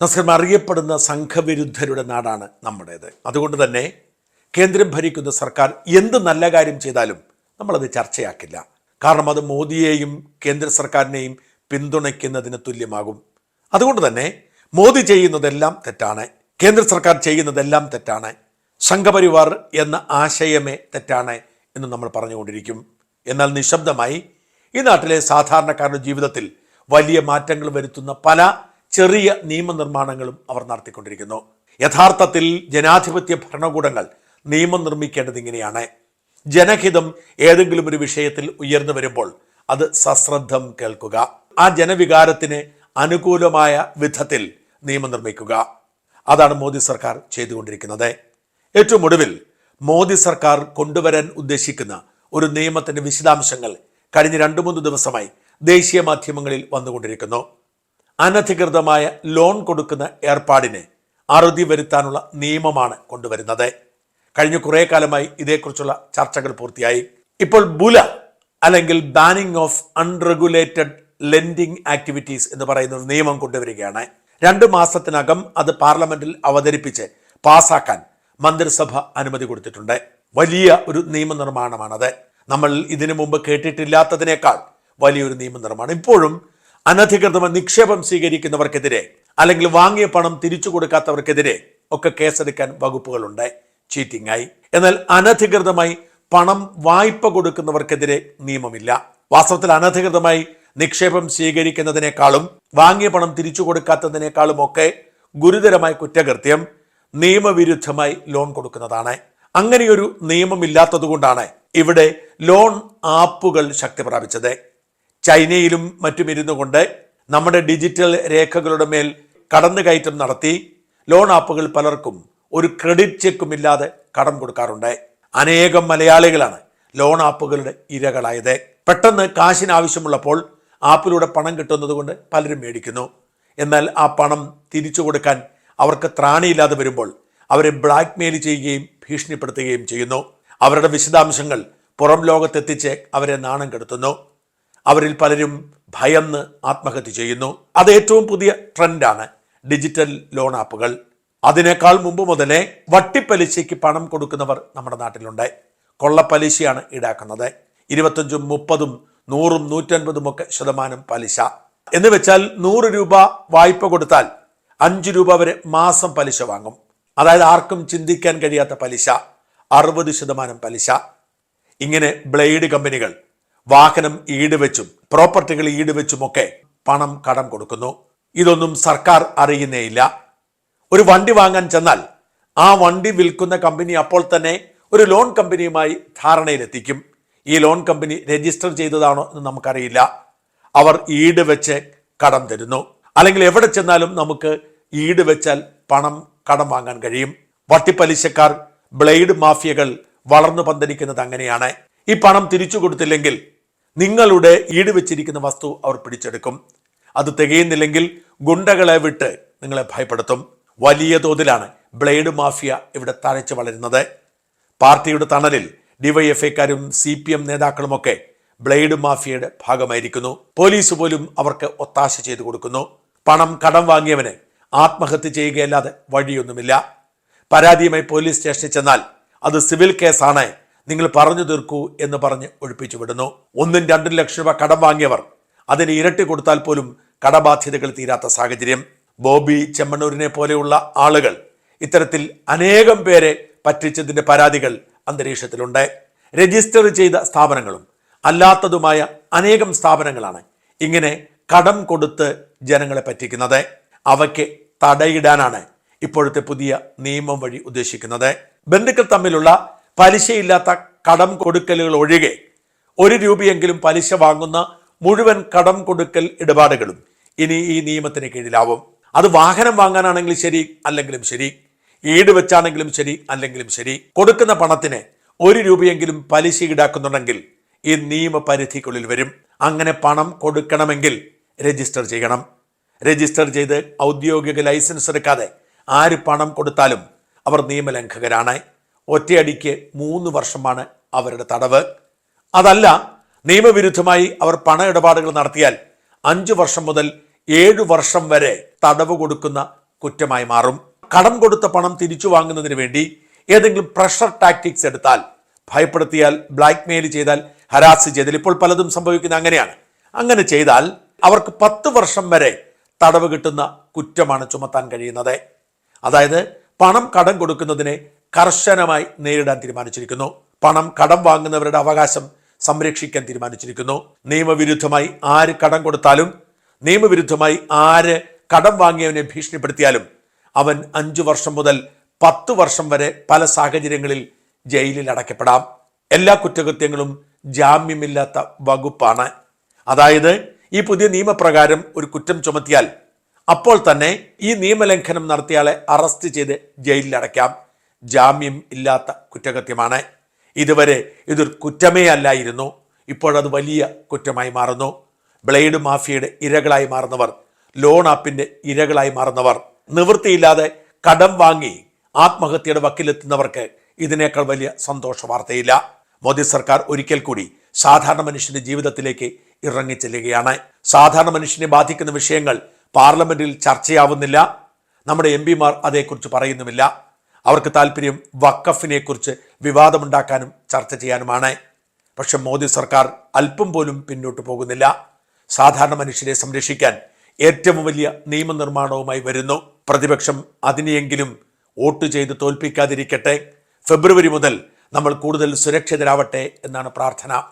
നമസ്കാരം അറിയപ്പെടുന്ന സംഘവിരുദ്ധരുടെ നാടാണ് നമ്മുടേത്. അതുകൊണ്ട് തന്നെ കേന്ദ്രം ഭരിക്കുന്ന സർക്കാർ എന്ത് നല്ല കാര്യം ചെയ്താലും നമ്മളത് ചർച്ചയാക്കില്ല. കാരണം അത് മോദിയെയും കേന്ദ്ര സർക്കാരിനെയും പിന്തുണയ്ക്കുന്നതിന് തുല്യമാകും. അതുകൊണ്ട് തന്നെ മോദി ചെയ്യുന്നതെല്ലാം തെറ്റാണ്. കേന്ദ്ര സർക്കാർ ചെയ്യുന്നതെല്ലാം തെറ്റാണ്. സംഘപരിവാർ എന്ന ആശയമേ തെറ്റാണ് എന്ന് നമ്മൾ പറഞ്ഞുകൊണ്ടിരിക്കും. എന്നാൽ നിശബ്ദമായി ഈ നാട്ടിലെ സാധാരണക്കാരുടെ ജീവിതത്തിൽ വലിയ മാറ്റങ്ങൾ വരുത്തുന്ന പല ചെറിയ നിയമനിർമ്മാണങ്ങളും അവർ നടത്തിക്കൊണ്ടിരിക്കുന്നു. യഥാർത്ഥത്തിൽ ജനാധിപത്യ ഭരണകൂടങ്ങൾ നിയമം നിർമ്മിക്കേണ്ടത് ഇങ്ങനെയാണ്. ജനഹിതം ഏതെങ്കിലും ഒരു വിഷയത്തിൽ ഉയർന്നു വരുമ്പോൾ അത് സശ്രദ്ധം കേൾക്കുക. ആ ജനവികാരത്തിന് അനുകൂലമായ വിധത്തിൽ നിയമം നിർമ്മിക്കുക. അതാണ് മോദി സർക്കാർ ചെയ്തുകൊണ്ടിരിക്കുന്നത്. ഏറ്റവും ഒടുവിൽ മോദി സർക്കാർ കൊണ്ടുവരാൻ ഉദ്ദേശിക്കുന്ന ഒരു നിയമത്തിന്റെ വിശദാംശങ്ങൾ കഴിഞ്ഞ രണ്ടു മൂന്ന് ദിവസമായി ദേശീയ മാധ്യമങ്ങളിൽ വന്നുകൊണ്ടിരിക്കുന്നു. അനധികൃതമായ ലോൺ കൊടുക്കുന്ന ഏർപ്പാടിനെ അറുതി വരുത്താനുള്ള നിയമമാണ് കൊണ്ടുവരുന്നത്. കഴിഞ്ഞ കുറേ കാലമായി ഇതേക്കുറിച്ചുള്ള ചർച്ചകൾ പൂർത്തിയായി. ഇപ്പോൾ ബുല അല്ലെങ്കിൽ banning of unregulated lending activities എന്ന് പറയുന്ന ഒരു നിയമം കൊണ്ടുവരികയാണ്. രണ്ട് മാസത്തിനകം അത് പാർലമെന്റിൽ അവതരിപ്പിച്ച് പാസാക്കാൻ മന്ത്രിസഭ അനുമതി കൊടുത്തിട്ടുണ്ട്. വലിയ ഒരു നിയമനിർമ്മാണമാണത്. നമ്മൾ ഇതിനു മുമ്പ് കേട്ടിട്ടില്ലാത്തതിനേക്കാൾ വലിയൊരു നിയമനിർമ്മാണം. ഇപ്പോഴും അനധികൃതമായി നിക്ഷേപം സ്വീകരിക്കുന്നവർക്കെതിരെ അല്ലെങ്കിൽ വാങ്ങിയ പണം തിരിച്ചു കൊടുക്കാത്തവർക്കെതിരെ ഒക്കെ കേസെടുക്കാൻ വകുപ്പുകളുണ്ട്. ചീറ്റിംഗ് ആയി എന്നാൽ അനധികൃതമായി പണം വായ്പ കൊടുക്കുന്നവർക്കെതിരെ നിയമമില്ല. വാസ്തവത്തിൽ അനധികൃതമായി നിക്ഷേപം സ്വീകരിക്കുന്നതിനേക്കാളും വാങ്ങിയ പണം തിരിച്ചു കൊടുക്കാത്തതിനേക്കാളും ഒക്കെ ഗുരുതരമായ കുറ്റകൃത്യം നിയമവിരുദ്ധമായി ലോൺ കൊടുക്കുന്നതാണ്. അങ്ങനെയൊരു നിയമമില്ലാത്തതുകൊണ്ടാണ് ഇവിടെ ലോൺ ആപ്പുകൾ ശക്തി പ്രാപിച്ചത് ചൈനയിലും മറ്റും ഇരുന്നു കൊണ്ട് നമ്മുടെ ഡിജിറ്റൽ രേഖകളുടെ മേൽ കടന്നുകയറ്റം നടത്തി ലോൺ ആപ്പുകൾ പലർക്കും ഒരു ക്രെഡിറ്റ് ചെക്കും ഇല്ലാതെ കടം കൊടുക്കാറുണ്ട്. അനേകം മലയാളികളാണ് ലോൺ ആപ്പുകളുടെ ഇരകളായത്. പെട്ടെന്ന് കാശിന് ആവശ്യമുള്ളപ്പോൾ ആപ്പിലൂടെ പണം കിട്ടുന്നത് കൊണ്ട് പലരും മേടിക്കുന്നു. എന്നാൽ ആ പണം തിരിച്ചു കൊടുക്കാൻ അവർക്ക് ത്രാണിയില്ലാതെ വരുമ്പോൾ അവരെ ബ്ലാക്ക് മെയിൽ ചെയ്യുകയും ഭീഷണിപ്പെടുത്തുകയും ചെയ്യുന്നു. അവരുടെ വിശദാംശങ്ങൾ പുറം ലോകത്തെത്തിച്ച് അവരെ നാണം കെടുത്തുന്നു. അവരിൽ പലരും ഭയന്ന് ആത്മഹത്യ ചെയ്യുന്നു. അത് ഏറ്റവും പുതിയ ട്രെൻഡാണ് ഡിജിറ്റൽ ലോൺ ആപ്പുകൾ. അതിനേക്കാൾ മുമ്പ് മുതലേ വട്ടിപ്പലിശയ്ക്ക് പണം കൊടുക്കുന്നവർ നമ്മുടെ നാട്ടിലുണ്ട്. കൊള്ളപ്പലിശയാണ് ഈടാക്കുന്നത്. ഇരുപത്തഞ്ചും മുപ്പതും നൂറും നൂറ്റൻപതും ഒക്കെ ശതമാനം പലിശ. എന്ന് വെച്ചാൽ നൂറ് രൂപ വായ്പ കൊടുത്താൽ അഞ്ച് രൂപ വരെ മാസം പലിശ വാങ്ങും. അതായത് ആർക്കും ചിന്തിക്കാൻ കഴിയാത്ത പലിശ. അറുപത് ശതമാനം പലിശ. ഇങ്ങനെ ബ്ലേഡ് കമ്പനികൾ വാഹനം ഈട് വെച്ചും പ്രോപ്പർട്ടികൾ ഈട് വെച്ചുമൊക്കെ പണം കടം കൊടുക്കുന്നു. ഇതൊന്നും സർക്കാർ അറിയുന്നേയില്ല. ഒരു വണ്ടി വാങ്ങാൻ ചെന്നാൽ ആ വണ്ടി വിൽക്കുന്ന കമ്പനി അപ്പോൾ തന്നെ ഒരു ലോൺ കമ്പനിയുമായി ധാരണയിലെത്തിക്കും. ഈ ലോൺ കമ്പനി രജിസ്റ്റർ ചെയ്തതാണോ എന്ന് നമുക്കറിയില്ല. അവർ ഈട് വെച്ച് കടം തരുന്നു. അല്ലെങ്കിൽ എവിടെ ചെന്നാലും നമുക്ക് ഈട് വെച്ചാൽ പണം കടം വാങ്ങാൻ കഴിയും. വട്ടിപ്പലിശക്കാർ ബ്ലേഡ് മാഫിയകൾ വളർന്നു പന്തലിക്കുന്നത് അങ്ങനെയാണ്. ഈ പണം തിരിച്ചു കൊടുത്തില്ലെങ്കിൽ നിങ്ങളുടെ ഈട് വെച്ചിരിക്കുന്ന വസ്തു അവർ പിടിച്ചെടുക്കും. അത് തികയുന്നില്ലെങ്കിൽ ഗുണ്ടകളെ വിട്ട് നിങ്ങളെ ഭയപ്പെടുത്തും. വലിയ തോതിലാണ് ബ്ലേഡ് മാഫിയ ഇവിടെ തഴച്ചു വളരുന്നത്. പാർട്ടിയുടെ തണലിൽ ഡിവൈഎഫ്ഐക്കാരും സി പി എം നേതാക്കളുമൊക്കെ ബ്ലേഡ് മാഫിയയുടെ ഭാഗമായിരിക്കുന്നു. പോലീസ് പോലും അവർക്ക് ഒത്താശ ചെയ്തു കൊടുക്കുന്നു. പണം കടം വാങ്ങിയവന് ആത്മഹത്യ ചെയ്യുകയല്ലാതെ വഴിയൊന്നുമില്ല. പരാതിയുമായി പോലീസ് സ്റ്റേഷനിൽ ചെന്നാൽ അത് സിവിൽ കേസാണ്. നിങ്ങൾ പറഞ്ഞു തീർക്കൂ എന്ന് പറഞ്ഞ് ഒഴിപ്പിച്ചു വിടുന്നു. ഒന്നും രണ്ടും ലക്ഷം രൂപ കടം വാങ്ങിയവർ അതിന് ഇരട്ടി കൊടുത്താൽ പോലും കടബാധ്യതകൾ തീരാത്ത സാഹചര്യം. ബോബി ചെമ്മണ്ണൂരിനെ പോലെയുള്ള ആളുകൾ ഇത്തരത്തിൽ അനേകം പേരെ പറ്റിച്ചതിന്റെ പരാതികൾ അന്തരീക്ഷത്തിലുണ്ട്. രജിസ്റ്റർ ചെയ്ത സ്ഥാപനങ്ങളും അല്ലാത്തതുമായ അനേകം സ്ഥാപനങ്ങളാണ് ഇങ്ങനെ കടം കൊടുത്ത് ജനങ്ങളെ പറ്റിക്കുന്നത്. അവയ്ക്ക് തടയിടാനാണ് ഇപ്പോഴത്തെ പുതിയ നിയമം വഴി ഉദ്ദേശിക്കുന്നത്. ബന്ധുക്കൾ തമ്മിലുള്ള പലിശയില്ലാത്ത കടം കൊടുക്കലുകൾ ഒഴികെ ഒരു രൂപയെങ്കിലും പലിശ വാങ്ങുന്ന മുഴുവൻ കടം കൊടുക്കൽ ഇടപാടുകളും ഇനി ഈ നിയമത്തിന് കീഴിലാവും. അത് വാഹനം വാങ്ങാനാണെങ്കിലും ശരി അല്ലെങ്കിലും ശരി. ഈട് വെച്ചാണെങ്കിലും ശരി അല്ലെങ്കിലും ശരി. കൊടുക്കുന്ന പണത്തിന് ഒരു രൂപയെങ്കിലും പലിശ ഈടാക്കുന്നുണ്ടെങ്കിൽ ഈ നിയമപരിധിക്കുള്ളിൽ വരും. അങ്ങനെ പണം കൊടുക്കണമെങ്കിൽ രജിസ്റ്റർ ചെയ്യണം. രജിസ്റ്റർ ചെയ്ത് ഔദ്യോഗിക ലൈസൻസ് എടുക്കാതെ ആര് പണം കൊടുത്താലും അവർ നിയമലംഘകരാണ്. ഒറ്റയടിക്ക് മൂന്ന് വർഷമാണ് അവരുടെ തടവ്. അതല്ല നിയമവിരുദ്ധമായി അവർ പണ ഇടപാടുകൾ നടത്തിയാൽ അഞ്ചു വർഷം മുതൽ ഏഴു വർഷം വരെ തടവ് കൊടുക്കുന്ന കുറ്റമായി മാറും. കടം കൊടുത്ത പണം തിരിച്ചു വാങ്ങുന്നതിന് വേണ്ടി ഏതെങ്കിലും പ്രഷർ ടാക്ടിക്സ് എടുത്താൽ ഭയപ്പെടുത്തിയാൽ ബ്ലാക്ക് മെയിൽ ചെയ്താൽ ഹരാസ് ചെയ്താൽ ഇപ്പോൾ പലതും സംഭവിക്കുന്ന അങ്ങനെയാണ്. അങ്ങനെ ചെയ്താൽ അവർക്ക് പത്ത് വർഷം വരെ തടവ് കിട്ടുന്ന കുറ്റമാണ് ചുമത്താൻ കഴിയുന്നത്. അതായത് പണം കടം കൊടുക്കുന്നതിനെ കർശനമായി നേരിടാൻ തീരുമാനിച്ചിരിക്കുന്നു. പണം കടം വാങ്ങുന്നവരുടെ അവകാശം സംരക്ഷിക്കാൻ തീരുമാനിച്ചിരിക്കുന്നു. നിയമവിരുദ്ധമായി ആര് കടം കൊടുത്താലും നിയമവിരുദ്ധമായി ആര് കടം വാങ്ങിയവനെ ഭീഷണിപ്പെടുത്തിയാലും അവൻ അഞ്ചു വർഷം മുതൽ പത്ത് വർഷം വരെ പല സാഹചര്യങ്ങളിൽ ജയിലിൽ അടയ്ക്കപ്പെടാം. എല്ലാ കുറ്റകൃത്യങ്ങളും ജാമ്യമില്ലാത്ത വകുപ്പാണ്. അതായത് ഈ പുതിയ നിയമപ്രകാരം ഒരു കുറ്റം ചുമത്തിയാൽ അപ്പോൾ തന്നെ ഈ നിയമലംഘനം നടത്തിയാളെ അറസ്റ്റ് ചെയ്ത് ജയിലിൽ അടയ്ക്കാം. ജാമ്യം ഇല്ലാത്ത കുറ്റകൃത്യമാണ്. ഇതുവരെ ഇതൊരു കുറ്റമേ അല്ലായിരുന്നു. ഇപ്പോഴത് വലിയ കുറ്റമായി മാറുന്നു. ബ്ലേഡ് മാഫിയയുടെ ഇരകളായി മാറുന്നവർ ലോൺ ആപ്പിന്റെ ഇരകളായി മാറുന്നവർ നിവൃത്തിയില്ലാതെ കടം വാങ്ങി ആത്മഹത്യയുടെ വക്കിലെത്തുന്നവർക്ക് ഇതിനേക്കാൾ വലിയ സന്തോഷ വാർത്തയില്ല. മോദി സർക്കാർ ഒരിക്കൽ കൂടി സാധാരണ മനുഷ്യന്റെ ജീവിതത്തിലേക്ക് ഇറങ്ങിച്ചെല്ലുകയാണ് സാധാരണ മനുഷ്യനെ ബാധിക്കുന്ന വിഷയങ്ങൾ പാർലമെന്റിൽ ചർച്ചയാവുന്നില്ല. നമ്മുടെ എം പിമാർ അതേക്കുറിച്ച് പറയുന്നുമില്ല. അവർക്ക് താല്പര്യം വക്കഫിനെക്കുറിച്ച് വിവാദമുണ്ടാക്കാനും ചർച്ച ചെയ്യാനുമാണ്. പക്ഷെ മോദി സർക്കാർ അല്പം പോലും പിന്നോട്ട് പോകുന്നില്ല. സാധാരണ മനുഷ്യരെ സംരക്ഷിക്കാൻ ഏറ്റവും വലിയ നിയമനിർമ്മാണവുമായി വരുന്നു. പ്രതിപക്ഷം അതിനെയെങ്കിലും വോട്ട് ചെയ്ത് തോൽപ്പിക്കാതിരിക്കട്ടെ. ഫെബ്രുവരി മുതൽ നമ്മൾ കൂടുതൽ സുരക്ഷിതരാവട്ടെ എന്നാണ് പ്രാർത്ഥന.